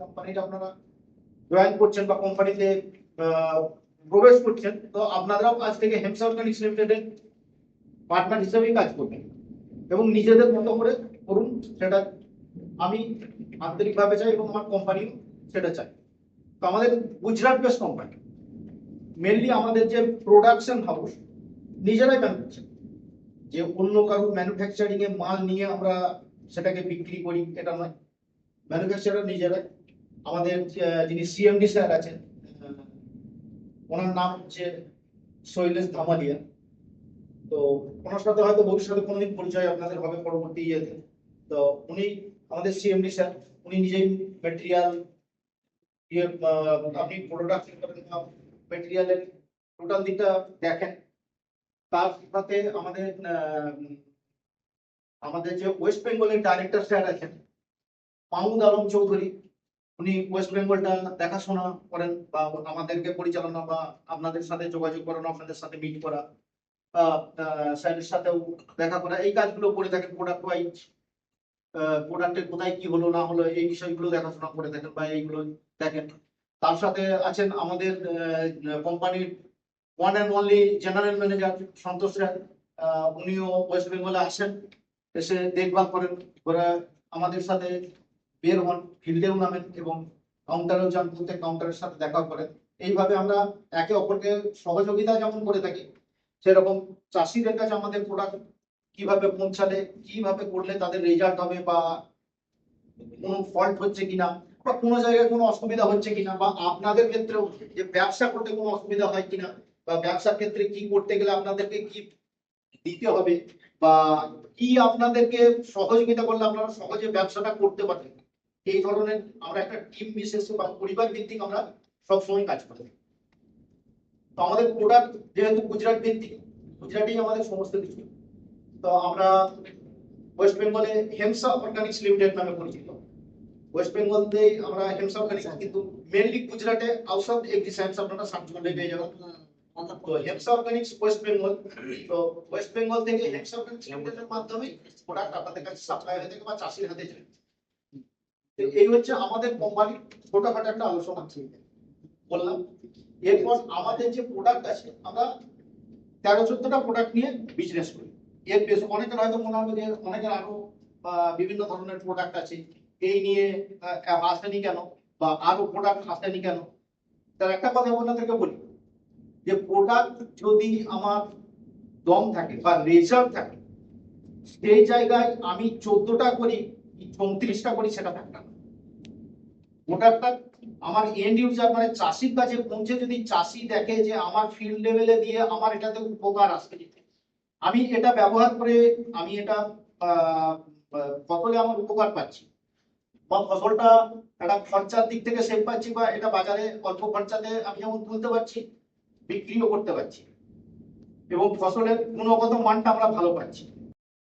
কোম্পানিতে আপনারা জয়েন করছেন বা কোম্পানিতে প্রবেশ করছেন, তো আপনারাও আজ থেকে হেমসা অর্গানিক্স লিমিটেডের পার্টনার হিসেবেই কাজ করবেন। এবং নিজেদের মতো করে করুন, সেটা আমি আন্তরিকভাবে চাই এবং আমার কোম্পানিও সেটা চাই তো আমাদের গুজরাট বেস কোম্পানি মেনলি আমাদের যে প্রোডাকশন হাউস নিজেরাই ম্যানুফ্যাকচার যে অন্য কারোর ম্যানুফ্যাকচারিং এ মাল নিয়ে আমরা সেটাকে বিক্রি করি, এটা নয়। ম্যানুফ্যাকচারার নিজেরাই আমাদের যিনি সিএমডি স্যার আছেন ওনার নাম হচ্ছে শৈলেশ ধামালিয়া। তো ওনার সাথে হয়তো ভবিষ্যতে কোনোদিন পরিচয় আপনাদের হবে পরবর্তী ইয়েতে। তো উনি আমাদের সিএমডি স্যার, উনি নিজেই ম্যাটেরিয়াল ইয়ে আপনি প্রোডাকশন করেন ম্যাটেরিয়ালের টোটাল দিকটা দেখেন। তার সাথে আমাদের আমাদের যে ওয়েস্ট বেঙ্গলের ডাইরেক্টর স্যার আছেন মাহমুদ আলম চৌধুরী উনি ওয়েস্ট বেঙ্গলটা দেখাশোনা করেন বা আমাদেরকে পরিচালনা বা আপনাদের সাথে যোগাযোগ করানো আপনাদের সাথে মিট করা বা স্যারের সাথেও দেখা করা এই কাজগুলো করে থাকেন প্রোডাক্ট ওয়াইজ প্রোডাক্টের কোথায় কি হলো না হলো এই বিষয়গুলো দেখাশোনা করে থাকেন বা এইগুলো দেখেন। তার সাথে আছেন আমাদের কোম্পানির one and only general manager Santosh আহ, উনিও ওয়েস্ট বেঙ্গলে আসেন এসে দেখভাল করেন ওরা আমাদের সাথে বের হন ফিল্ডেও নামেন এবং কাউন্টারেও যান প্রত্যেক কাউন্টারের সাথে দেখা করেন। এইভাবে আমরা একে অপরকে সহযোগিতা যেমন করে থাকি, সেরকম চাষিদের কাছে আমাদের প্রোডাক্ট কীভাবে পৌঁছালে, কীভাবে করলে তাদের রেজাল্ট হবে বা কোনো ফল্ট হচ্ছে কিনা বা কোনো জায়গায় কোনো অসুবিধা হচ্ছে কিনা বা আপনাদের ক্ষেত্রেও যে ব্যবসা করতে কোনো অসুবিধা হয় কিনা বা ব্যবসার ক্ষেত্রে কি করতে গেলে আপনাদেরকে কি দিতে হবে বা কি আপনাদেরকে সহযোগিতা করলে আপনারা সহজে ব্যবসাটা করতে পারবেন। এই ধরনের আমরা একটা টিম বিশেষ বা পরিবার ভিত্তিক আমরা সবসময় কাজ করে। থাকি তো আমাদের প্রোডাক্ট যেহেতু গুজরাট ভিত্তিক গুজরাটি আমাদের সমস্ত কিছু। তো আমরা ওয়েস্ট বেঙ্গলে হেমসা অর্গানিক্স লিমিটেড নামে পরিচিত। ওয়েস্ট বেঙ্গলতে আমরা হেমসা অর্গানিক্স কিন্তু মেনলি গুজরাটে আউটসাউথ এগ্রি সায়েন্স আপনারা সার্চ করলে পেয়ে যাবেন। তো হেমসা অর্গানিক্স ওয়েস্ট বেঙ্গল তো ওয়েস্ট বেঙ্গল থেকে হেমসা অর্গানিক্স লিমিটেডের মাধ্যমে প্রোডাক্ট আপনাদের কাছে সাপ্লাই হয়ে থাকে বা চাষির হাতে যায়। এই হচ্ছে আমাদের কোম্পানির ছোটখাটো একটা আলোচনা বললাম, এরপর আমাদের যে প্রোডাক্ট আছে, আমরা তেরো, চোদ্দটা প্রোডাক্ট নিয়ে বিজনেস করি। এর বেশ অনেকের হয়তো মনে হবে যে অনেকের আরও বিভিন্ন ধরনের প্রোডাক্ট আছে। এই নিয়ে আসেনি কেন? বা আরও প্রোডাক্ট আসেনি কেন? তার একটা কথা আপনাদেরকে বলি, যে প্রোডাক্ট যদি আমার দম থাকে বা রেজাল্ট থাকে, সেই জায়গায় আমি চোদ্দটা করি, চৌত্রিশটা করি, সেটা থাকে প্রোডাক্টটা আমার এন্ড ইউজার মানে চাষির কাছে পৌঁছে যদি চাষি দেখে যে আমার ফিল্ড লেভেলে দিয়ে আমার এটাতে উপকার আসবে আমি এটা ব্যবহার করে আমি এটা ফসলে আমার উপকার পাচ্ছি। বা ফসলটা একটা খরচার দিক থেকে সেভ পাচ্ছি বা এটা বাজারে অল্প খরচাতে আমি যেমন তুলতে পারছি, বিক্রিও করতে পারছি। এবং ফসলের গুণগত মানটা আমরা ভালো পাচ্ছি।